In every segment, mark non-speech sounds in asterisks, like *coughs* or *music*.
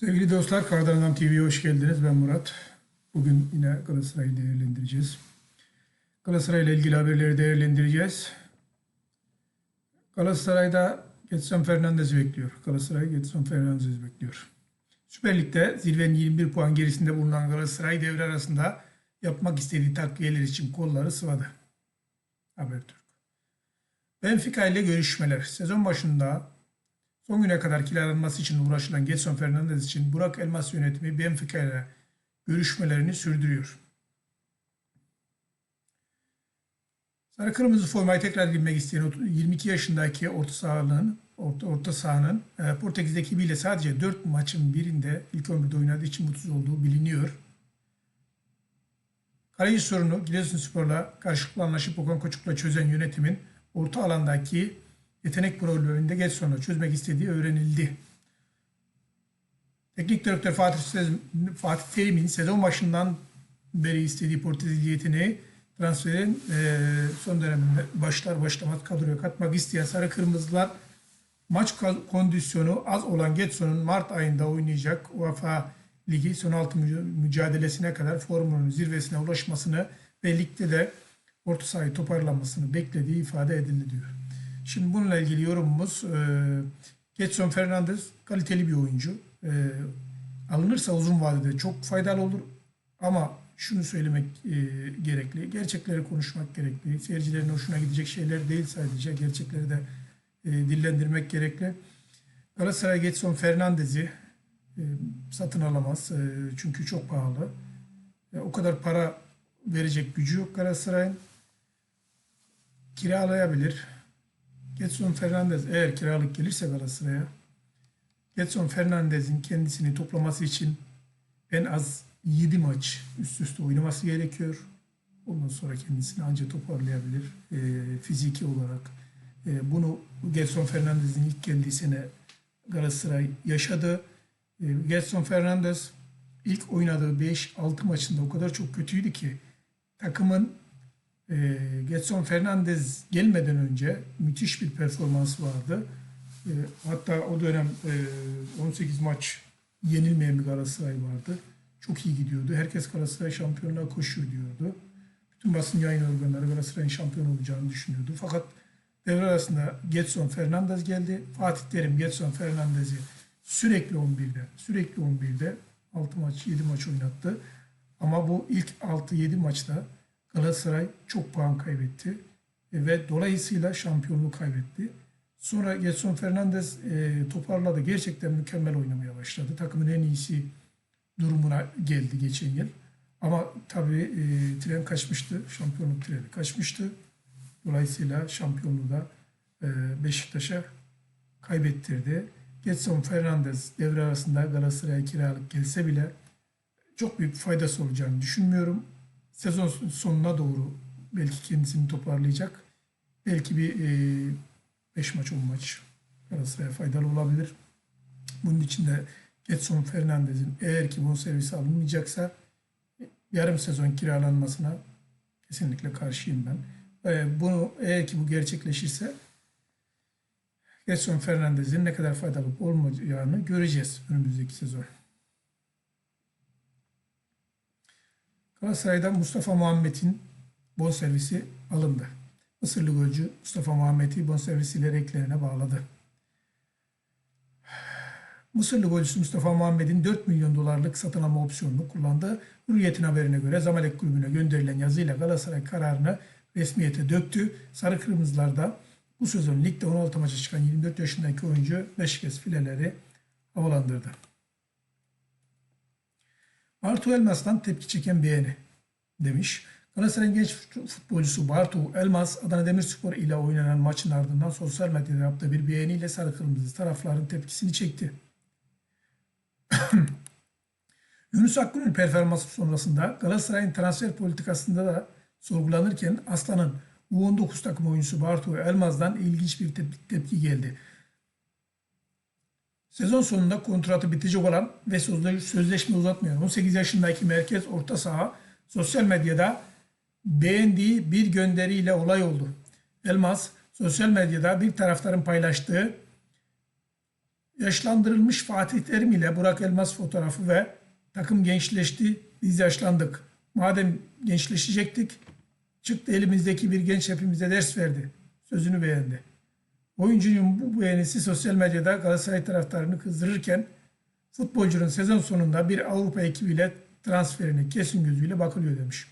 Sevgili dostlar, Kardan TV'ye hoş geldiniz. Ben Murat. Bugün yine Galatasaray'ı değerlendireceğiz. Galatasaray ile ilgili haberleri değerlendireceğiz. Galatasaray'da Getson Fernandez'i bekliyor. Galatasaray Getson Fernandez'i bekliyor. Süper Lig'de zirvenin 21 puan gerisinde bulunan Galatasaray devre arasında yapmak istediği takviyeler için kolları sıvadı. Habertürk. Benfica ile görüşmeler. Sezon başında Son güne kadar kiralanması için uğraşılan Getson Fernandez için Burak Elmas yönetimi Benfica ile görüşmelerini sürdürüyor. Sarı kırmızı formaya tekrar girmek isteyen 22 yaşındaki orta sahanın orta, orta sahanın e, Portekiz ekibiyle sadece 4 maçın birinde ilk 11'de oynadığı için mutsuz olduğu biliniyor. Kaleci sorunu Giresunspor'la karşılıklı anlaşıp Okan Koçuk'la çözen yönetimin orta alandaki yetenek problemini de geç sonra çözmek istediği öğrenildi. Teknik direktör Fatih, Terim'in sezon başından beri istediği Portekiz yeteneği transferin eee, son döneminde başlar başlamaz kadroya katmak isteyen Sarı Kırmızılar maç kondisyonu az olan Getson'un Mart ayında oynayacak UEFA Ligi son altı müc- mücadelesine kadar formunun zirvesine ulaşmasını ve ligde de orta sahayı toparlanmasını beklediği ifade edildi diyor. Şimdi bununla ilgili yorumumuz e, Getson Fernandez kaliteli bir oyuncu. E, alınırsa uzun vadede çok faydalı olur. Ama şunu söylemek e, gerekli. Gerçekleri konuşmak gerekli. Seyircilerin hoşuna gidecek şeyler değil sadece. Gerçekleri de e, dillendirmek gerekli. Galatasaray Getson Fernandez'i e, satın alamaz. E, çünkü çok pahalı. E, o kadar para verecek gücü yok Galatasaray'ın. Kiralayabilir. Getson Fernandez eğer kiralık gelirse Galatasaray'a Getson Fernandez'in kendisini toplaması için en az 7 maç üst üste oynaması gerekiyor. Ondan sonra kendisini anca toparlayabilir e, fiziki olarak. E, bunu Getson Fernandez'in ilk geldiği sene Galatasaray yaşadı. E, Getson Fernandez ilk oynadığı 5-6 maçında o kadar çok kötüydü ki takımın e, Getson Fernandez gelmeden önce müthiş bir performans vardı. E, hatta o dönem e, 18 maç yenilmeyen bir Galatasaray vardı. Çok iyi gidiyordu. Herkes Galatasaray şampiyonluğa koşuyor diyordu. Bütün basın yayın organları Galatasaray'ın şampiyon olacağını düşünüyordu. Fakat devre arasında Getson Fernandez geldi. Fatih Terim Getson Fernandez'i sürekli 11'de, sürekli 11'de 6 maç, 7 maç oynattı. Ama bu ilk 6-7 maçta Galatasaray çok puan kaybetti E, ve dolayısıyla şampiyonluğu kaybetti. Sonra Getson Fernandez e, toparladı. Gerçekten mükemmel oynamaya başladı. Takımın en iyisi durumuna geldi geçen yıl. Ama tabii e, tren kaçmıştı. Şampiyonluk treni kaçmıştı. Dolayısıyla şampiyonluğu da e, Beşiktaş'a kaybettirdi. Getson Fernandez devre arasında Galatasaray'a kiralık gelse bile çok büyük faydası olacağını düşünmüyorum. Sezon sonuna doğru belki kendisini toparlayacak. Belki bir 5 maç 10 maç Galatasaray'a faydalı olabilir. Bunun için de Getson Fernandez'in eğer ki bonservisi alınmayacaksa yarım sezon kiralanmasına kesinlikle karşıyım ben. Ee, bunu eğer ki bu gerçekleşirse Getson Fernandez'in ne kadar faydalı olmayacağını göreceğiz önümüzdeki sezon. Galatasaray'dan Mustafa Muhammed'in bonservisi alındı. Mısırlı golcü Mustafa Muhammed'i bonservisiyle renklerine bağladı. Mısırlı golcüsü Mustafa Muhammed'in 4 milyon dolarlık satın alma opsiyonunu kullandı. Hürriyet'in haberine göre Zamalek kulübüne gönderilen yazıyla Galatasaray kararını resmiyete döktü. Sarı Kırmızılar da bu sezon ligde 16 maça çıkan 24 yaşındaki oyuncu 5 kez fileleri havalandırdı. Bartu Elmas'tan tepki çeken beğeni demiş. Galatasaray'ın genç futbolcusu Bartu Elmas Adana Demirspor ile oynanan maçın ardından sosyal medyada yaptığı bir beğeniyle sarı kırmızı tarafların tepkisini çekti. *coughs* Yunus Akgün'ün performansı sonrasında Galatasaray'ın transfer politikasında da sorgulanırken Aslan'ın U19 takım oyuncusu Bartu Elmaz'dan ilginç bir tep- tepki geldi. Sezon sonunda kontratı bitecek olan ve sözle- sözleşme uzatmayan 18 yaşındaki merkez orta saha sosyal medyada beğendiği bir gönderiyle olay oldu. Elmas sosyal medyada bir taraftarın paylaştığı Yaşlandırılmış Fatih Terim ile Burak Elmas fotoğrafı ve takım gençleşti, biz yaşlandık. Madem gençleşecektik, çıktı elimizdeki bir genç hepimize ders verdi. Sözünü beğendi. Oyuncunun bu beğenisi sosyal medyada Galatasaray taraftarını kızdırırken futbolcunun sezon sonunda bir Avrupa ekibiyle transferine kesin gözüyle bakılıyor demiş.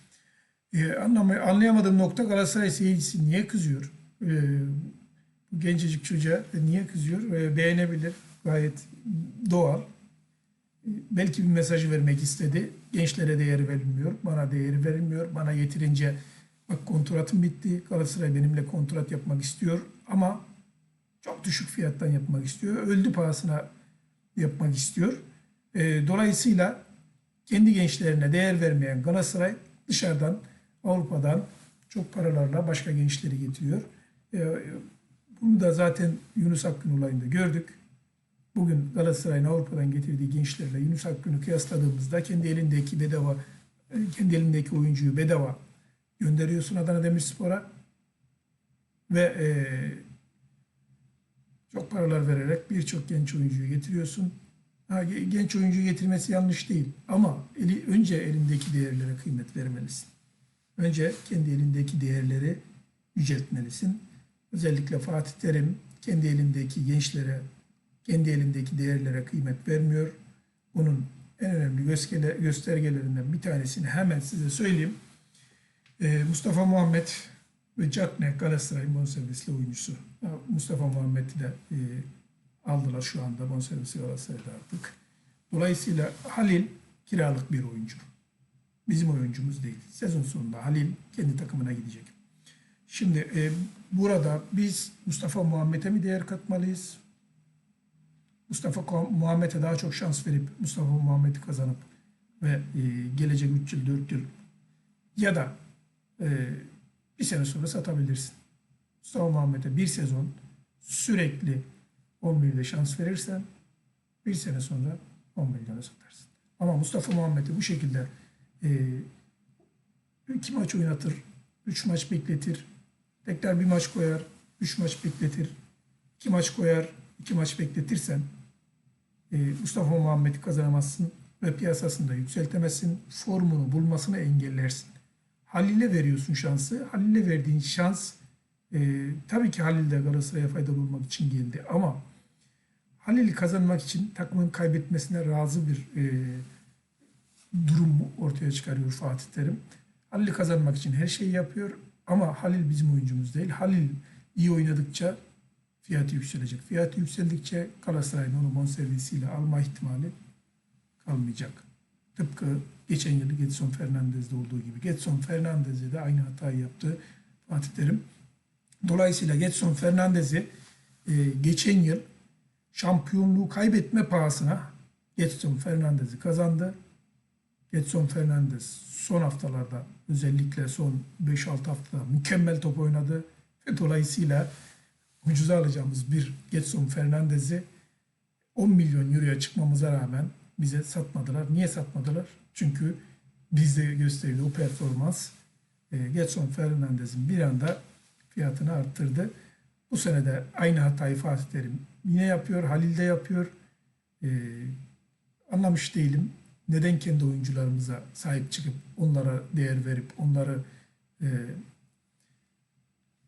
Ee, anlayamadığım nokta Galatasaray seyircisi niye kızıyor? Ee, gencecik çocuğa niye kızıyor? Ee, beğenebilir. Gayet doğal. Ee, belki bir mesajı vermek istedi. Gençlere değeri verilmiyor. Bana değeri verilmiyor. Bana yeterince bak kontratım bitti. Galatasaray benimle kontrat yapmak istiyor. Ama çok düşük fiyattan yapmak istiyor. Öldü pahasına yapmak istiyor. Ee, dolayısıyla kendi gençlerine değer vermeyen Galatasaray dışarıdan Avrupa'dan çok paralarla başka gençleri getiriyor. Ee, bunu da zaten Yunus Akgün olayında gördük. Bugün Galatasaray'ın Avrupa'dan getirdiği gençlerle Yunus Akgün'ü kıyasladığımızda kendi elindeki bedava, e, kendi elindeki oyuncuyu bedava gönderiyorsun Adana Demirspor'a ve e, çok paralar vererek birçok genç oyuncuyu getiriyorsun. Ha, ge- genç oyuncuyu getirmesi yanlış değil ama eli, önce elindeki değerlere kıymet vermelisin. Önce kendi elindeki değerleri yüceltmelisin. Özellikle Fatih Terim kendi elindeki gençlere, kendi elindeki değerlere kıymet vermiyor. Bunun en önemli gösterge- göstergelerinden bir tanesini hemen size söyleyeyim. Ee, Mustafa Muhammed ve Cakne Galatasaray'ın bonservisli oyuncusu. Mustafa Muhammed'i de e, aldılar şu anda bonservisi Galatasaray'da artık. Dolayısıyla Halil kiralık bir oyuncu. Bizim oyuncumuz değil. Sezon sonunda Halil kendi takımına gidecek. Şimdi e, burada biz Mustafa Muhammed'e mi değer katmalıyız? Mustafa Muhammed'e daha çok şans verip Mustafa Muhammed'i kazanıp ve e, gelecek 3 yıl 4 yıl ya da e, bir sene sonra satabilirsin. Mustafa Muhammed'e bir sezon sürekli 10 milyona şans verirsen bir sene sonra 10 milyona satarsın. Ama Mustafa Muhammed'i bu şekilde e, iki maç oynatır, üç maç bekletir, tekrar bir maç koyar, üç maç bekletir, iki maç koyar, iki maç bekletirsen e, Mustafa Muhammed'i kazanamazsın ve piyasasında yükseltemezsin. Formunu bulmasını engellersin. Halil'e veriyorsun şansı. Halil'e verdiğin şans e, tabii ki Halil de Galatasaray'a faydalı olmak için geldi ama Halil'i kazanmak için takımın kaybetmesine razı bir e, durum ortaya çıkarıyor Fatih Terim. Halil'i kazanmak için her şeyi yapıyor ama Halil bizim oyuncumuz değil. Halil iyi oynadıkça fiyatı yükselecek. Fiyatı yükseldikçe Galatasaray'ın onu bonservisiyle alma ihtimali kalmayacak. Tıpkı geçen yıl Getson Fernandez'de olduğu gibi. Getson Fernandez'de de aynı hatayı yaptı Fatih Terim. Dolayısıyla Getson Fernandez'i e, geçen yıl şampiyonluğu kaybetme pahasına Getson Fernandez'i kazandı. Getson Fernandez son haftalarda özellikle son 5-6 haftada mükemmel top oynadı. Ve dolayısıyla ucuza alacağımız bir Getson Fernandez'i 10 milyon euroya çıkmamıza rağmen bize satmadılar. Niye satmadılar? Çünkü bizde gösterdiği o performans e, Getson Fernandez'in bir anda fiyatını arttırdı. Bu sene de aynı hatayı Fatih Terim yine yapıyor, Halil de yapıyor. E, anlamış değilim. Neden kendi oyuncularımıza sahip çıkıp onlara değer verip onları e,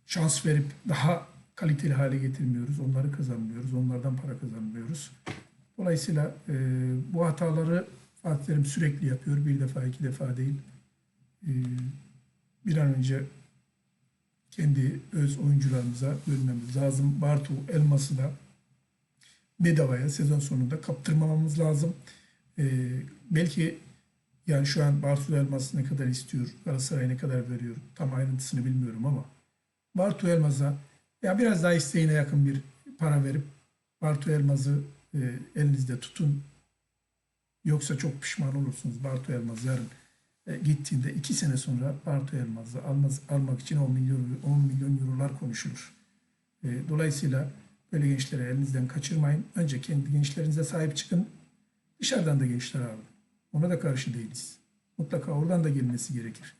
şans verip daha kaliteli hale getirmiyoruz. Onları kazanmıyoruz. Onlardan para kazanmıyoruz. Dolayısıyla e, bu hataları Fatih sürekli yapıyor. Bir defa, iki defa değil. E, bir an önce kendi öz oyuncularımıza dönmemiz lazım. Bartu Elmas'ı da bedavaya sezon sonunda kaptırmamamız lazım. E, belki yani şu an Bartu Elmas ne kadar istiyor, Galatasaray ne kadar veriyor tam ayrıntısını bilmiyorum ama Bartu Elmas'a ya biraz daha isteğine yakın bir para verip Bartu Elmas'ı e, elinizde tutun. Yoksa çok pişman olursunuz. Bartu Elmas yarın e, gittiğinde iki sene sonra Bartu Elmas'ı almaz, almak için 10 milyon 10 milyon eurolar konuşulur. E, dolayısıyla böyle gençleri elinizden kaçırmayın. Önce kendi gençlerinize sahip çıkın. Dışarıdan da gençler alın. Ona da karşı değiliz. Mutlaka oradan da gelmesi gerekir.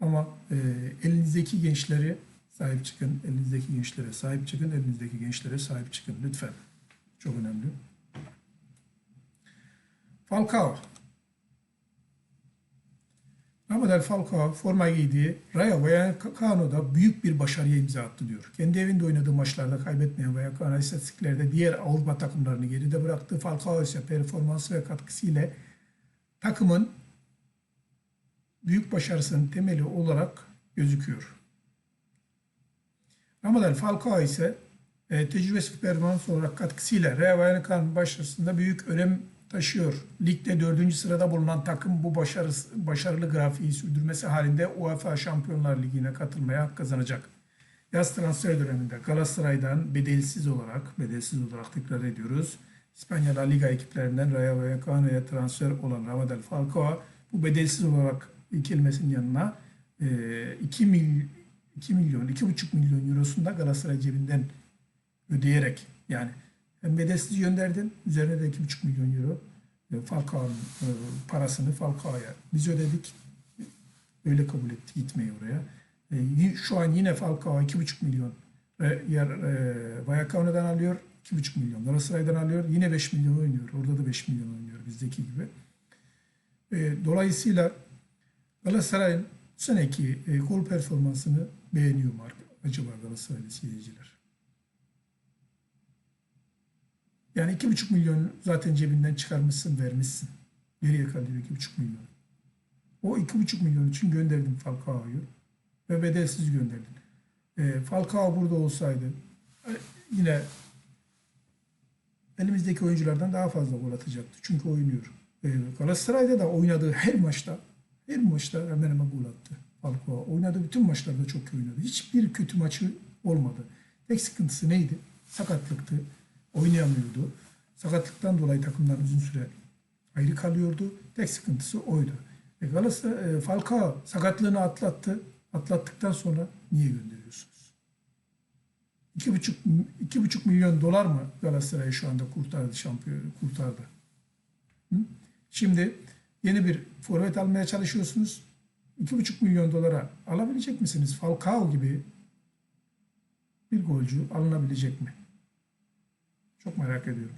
Ama e, elinizdeki gençleri sahip çıkın. Elinizdeki gençlere sahip çıkın. Elinizdeki gençlere sahip çıkın lütfen. Çok önemli. Falcao. Ramadel Falcao forma giydiği Rayo Vallecano'da büyük bir başarıya imza attı diyor. Kendi evinde oynadığı maçlarda kaybetmeyen Vallecano istatistiklerde diğer Avrupa takımlarını geride bıraktı. Falcao ise performansı ve katkısıyla takımın büyük başarısının temeli olarak gözüküyor. Ramadel Falcao ise tecrübesi ve performans olarak katkısıyla Real Vallecano'nun başarısında büyük önem taşıyor. Ligde dördüncü sırada bulunan takım bu başarısı, başarılı grafiği sürdürmesi halinde UEFA Şampiyonlar Ligi'ne katılmaya hak kazanacak. Yaz transfer döneminde Galatasaray'dan bedelsiz olarak, bedelsiz olarak tekrar ediyoruz. İspanya Liga ekiplerinden Rayo Vallecano'ya transfer olan Ramadel Falcao bu bedelsiz olarak kelimesinin yanına e, 2, mil, 2 milyon, 2,5 milyon eurosunu da Galatasaray cebinden ödeyerek yani hem bedelsiz gönderdin. Üzerine de 2,5 milyon euro e, Falcao'nun e, parasını Falcao'ya biz ödedik. Öyle kabul etti gitmeyi oraya. E, Şu an yine Falcao 2,5 milyon yer Vallecano'dan alıyor. 2,5 milyon Galatasaray'dan alıyor. Yine 5 milyon oynuyor. Orada da 5 milyon oynuyor bizdeki gibi. Dolayısıyla Galatasaray'ın seneki gol performansını beğeniyor mu acaba Galatasaraylı seyirciler? Yani iki buçuk milyon zaten cebinden çıkarmışsın, vermişsin. Geriye kalıyor iki buçuk milyon. O iki buçuk milyon için gönderdim Falcao'yu ve bedelsiz gönderdim. E, Falcao burada olsaydı e, yine elimizdeki oyunculardan daha fazla gol atacaktı. Çünkü oynuyor. E, Galatasaray'da da oynadığı her maçta her maçta hemen hemen gol attı. Falcao oynadığı bütün maçlarda çok iyi oynadı. Hiçbir kötü maçı olmadı. Tek sıkıntısı neydi? Sakatlıktı oynayamıyordu. Sakatlıktan dolayı takımdan uzun süre ayrı kalıyordu. Tek sıkıntısı oydu. E Galatasaray, Falcao sakatlığını atlattı. Atlattıktan sonra niye gönderiyorsunuz? 2,5 2,5 milyon dolar mı Galatasaray'ı şu anda kurtardı şampiyon kurtardı? Hı? Şimdi yeni bir forvet almaya çalışıyorsunuz. 2,5 milyon dolara alabilecek misiniz? Falcao gibi bir golcü alınabilecek mi? Çok merak ediyorum.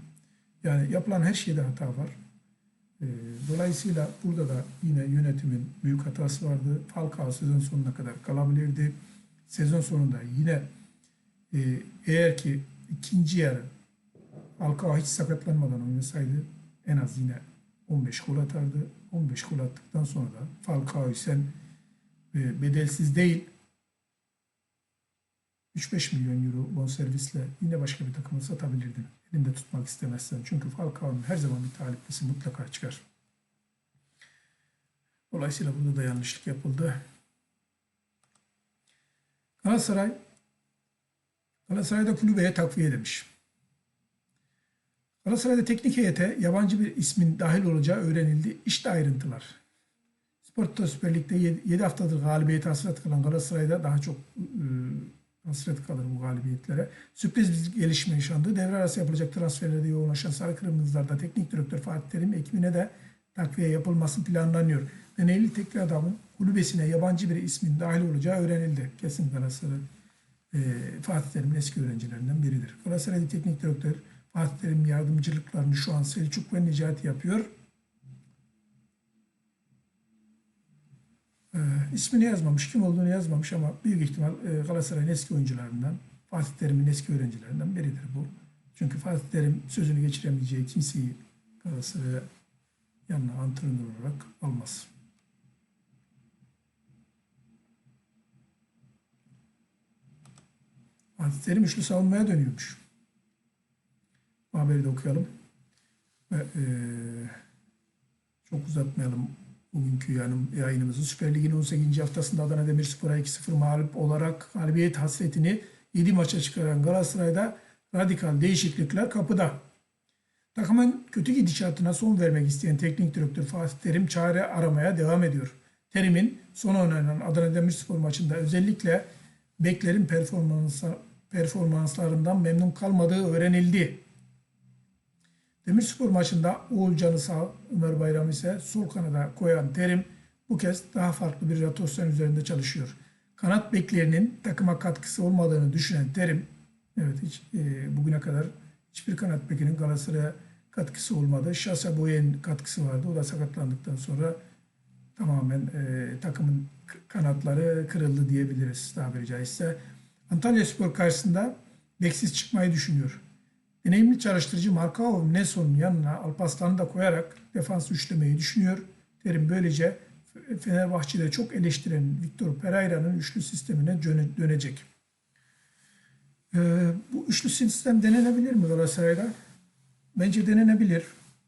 Yani yapılan her şeyde hata var. E, dolayısıyla burada da yine yönetimin büyük hatası vardı. Falcao sezon sonuna kadar kalabilirdi. Sezon sonunda yine e, eğer ki ikinci yarı Falcao hiç sakatlanmadan oynasaydı en az yine 15 gol atardı. 15 gol attıktan sonra da Falcao'yu sen e, bedelsiz değil 3-5 milyon euro bonservisle yine başka bir takıma satabilirdin. Elinde tutmak istemezsen. Çünkü Falcao'nun her zaman bir taliplisi mutlaka çıkar. Dolayısıyla burada da yanlışlık yapıldı. Galatasaray Galatasaray'da kulübeye takviye demiş. Galatasaray'da teknik heyete yabancı bir ismin dahil olacağı öğrenildi. İşte ayrıntılar. Spor Süper Lig'de 7 haftadır galibiyet hasret kalan Galatasaray'da daha çok ıı, hasret kalır bu galibiyetlere. Sürpriz bir gelişme yaşandı. Devre arası yapılacak transferlerde yoğunlaşan Sarı Kırmızılar'da teknik direktör Fatih Terim ekibine de takviye yapılması planlanıyor. Deneyli tekli adamın kulübesine yabancı bir ismin dahil olacağı öğrenildi. Kesin Galatasaray e, Fatih Terim'in eski öğrencilerinden biridir. Galatasaray'da teknik direktör Fatih Terim yardımcılıklarını şu an Selçuk ve Necati yapıyor. E, ismini yazmamış, kim olduğunu yazmamış ama büyük ihtimal e, Galatasaray'ın eski oyuncularından, Fatih Terim'in eski öğrencilerinden biridir bu. Çünkü Fatih Terim sözünü geçiremeyeceği kimseyi Galatasaray'a yanına antrenör olarak almaz. Fatih Terim üçlü savunmaya dönüyormuş. Bu haberi de okuyalım. Ve, e, çok uzatmayalım bugünkü yanım, yayınımızı. Süper Lig'in 18. haftasında Adana Demirspor'a 2-0 mağlup olarak galibiyet hasretini 7 maça çıkaran Galatasaray'da radikal değişiklikler kapıda. Takımın kötü gidişatına son vermek isteyen teknik direktör Fatih Terim çare aramaya devam ediyor. Terim'in son oynanan Adana Demirspor maçında özellikle beklerin performanslarından memnun kalmadığı öğrenildi. Demirspor maçında Oğulcan'ı sağ, Ömer Bayram ise sol kanada koyan Terim bu kez daha farklı bir rotasyon üzerinde çalışıyor. Kanat beklerinin takıma katkısı olmadığını düşünen Terim, evet hiç e, bugüne kadar Hiçbir kanat bekinin Galatasaray'a katkısı olmadı. Şasa Boyen katkısı vardı. O da sakatlandıktan sonra tamamen e, takımın kanatları kırıldı diyebiliriz tabiri caizse. Antalya Spor karşısında beksiz çıkmayı düşünüyor. Deneyimli çalıştırıcı Markao Nelson'un yanına Alpaslan'ı da koyarak defans üçlemeyi düşünüyor. Terim böylece Fenerbahçe'de çok eleştiren Victor Pereira'nın üçlü sistemine döne- dönecek. Ee, bu üçlü sistem denenebilir mi Galatasaray'da? Bence denenebilir.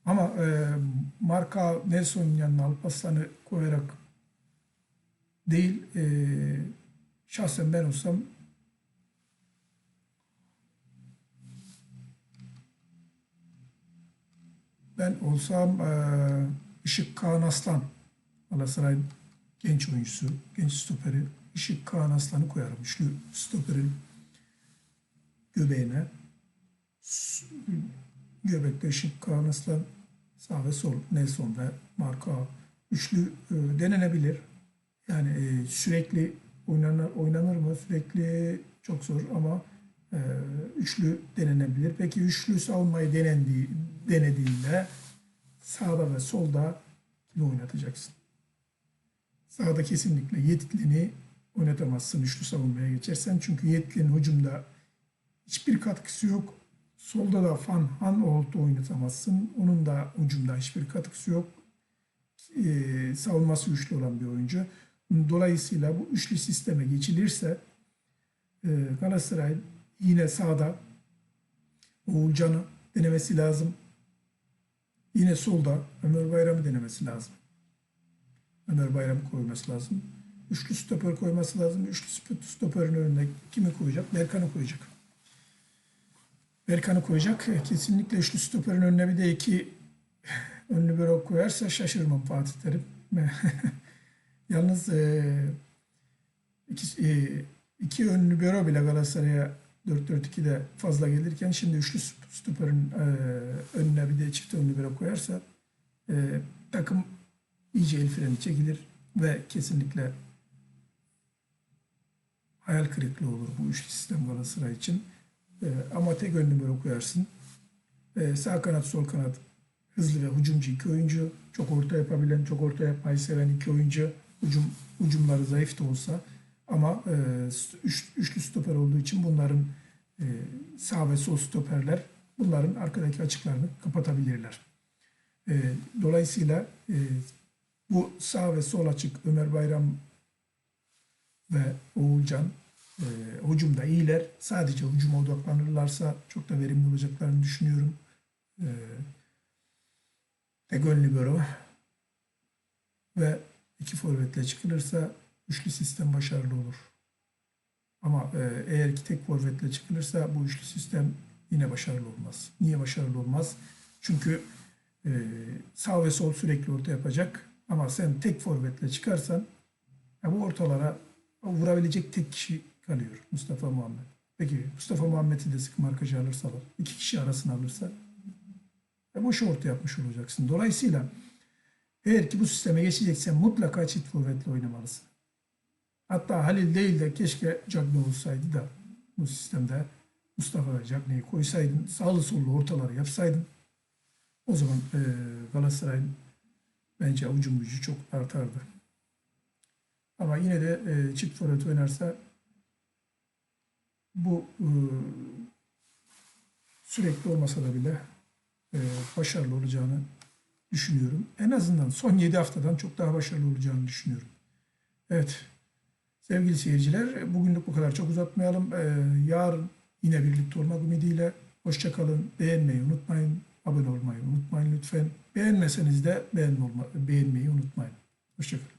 Ama e, Marka Nelson'un yanına Alpaslan'ı koyarak değil, e, şahsen ben olsam ben olsam e, Işık Kaan Aslan Galatasaray genç oyuncusu, genç stoperi Işık Kaan Aslan'ı koyarım. Üçlü stoperin göbeğine. Göbekte Işık Kaan Aslan sağ ve sol Nelson ve Marka üçlü e, denenebilir. Yani e, sürekli oynanır, oynanır mı? Sürekli çok zor ama e, üçlü denenebilir. Peki üçlü savunmayı denendiği, denediğinde sağda ve solda kimi oynatacaksın? Sağda kesinlikle Yetkin'i oynatamazsın üçlü savunmaya geçersen. Çünkü Yetkin'in hücumda hiçbir katkısı yok. Solda da Van Hanholt'u oynatamazsın. Onun da hücumda hiçbir katkısı yok. Ee, savunması güçlü olan bir oyuncu. Dolayısıyla bu üçlü sisteme geçilirse e, Galatasaray yine sağda Oğulcan'ı denemesi lazım. Yine solda Ömer Bayram'ı denemesi lazım. Ömer Bayram'ı koyması lazım. Üçlü stoper koyması lazım. Üçlü stoperin önüne kimi koyacak? Berkan'ı koyacak. Berkan'ı koyacak. Kesinlikle üçlü stoperin önüne bir de iki *laughs* önlü büro koyarsa şaşırmam Fatih Terim. *laughs* Yalnız e, iki, e, iki önlü büro bile Galatasaray'a 4-4-2'de fazla gelirken şimdi üçlü stoperin e, önüne bir de çift önlü büro koyarsa e, takım iyice el freni çekilir ve kesinlikle hayal kırıklığı olur bu üçlü sistem Galatasaray için. E, ama tek ön numara koyarsın. Sağ kanat, sol kanat hızlı ve hücumcu iki oyuncu. Çok orta yapabilen, çok orta yapmayı seven iki oyuncu. Hücum, hücumları zayıf da olsa ama üç, üçlü stoper olduğu için bunların sağ ve sol stoperler bunların arkadaki açıklarını kapatabilirler. E, dolayısıyla e, bu sağ ve sol açık Ömer Bayram ve Oğulcan e, hücumda iyiler. Sadece hücuma odaklanırlarsa çok da verimli olacaklarını düşünüyorum. E, ön libero ve iki forvetle çıkılırsa üçlü sistem başarılı olur. Ama e, eğer ki tek forvetle çıkılırsa bu üçlü sistem yine başarılı olmaz. Niye başarılı olmaz? Çünkü e, sağ ve sol sürekli orta yapacak. Ama sen tek forvetle çıkarsan ya bu ortalara vurabilecek tek kişi kalıyor Mustafa Muhammed. Peki Mustafa Muhammed'i de sık markajı alırsalar, iki kişi arasına alırsa e, boş orta yapmış olacaksın. Dolayısıyla eğer ki bu sisteme geçeceksen mutlaka çift forvetle oynamalısın. Hatta Halil değil de keşke Cagney olsaydı da bu sistemde Mustafa Cagney'i koysaydın, sağlı sollu ortaları yapsaydın o zaman e, Galatasaray'ın bence hücum gücü çok artardı. Ama yine de e, çift forvet oynarsa bu e, sürekli olmasa da bile e, başarılı olacağını düşünüyorum. En azından son 7 haftadan çok daha başarılı olacağını düşünüyorum. Evet. Sevgili seyirciler, bugünlük bu kadar. Çok uzatmayalım. E, yarın yine birlikte olmak ümidiyle. Hoşçakalın. Beğenmeyi unutmayın. Abone olmayı unutmayın lütfen. Beğenmeseniz de beğenme beğenmeyi unutmayın. Hoşçakalın.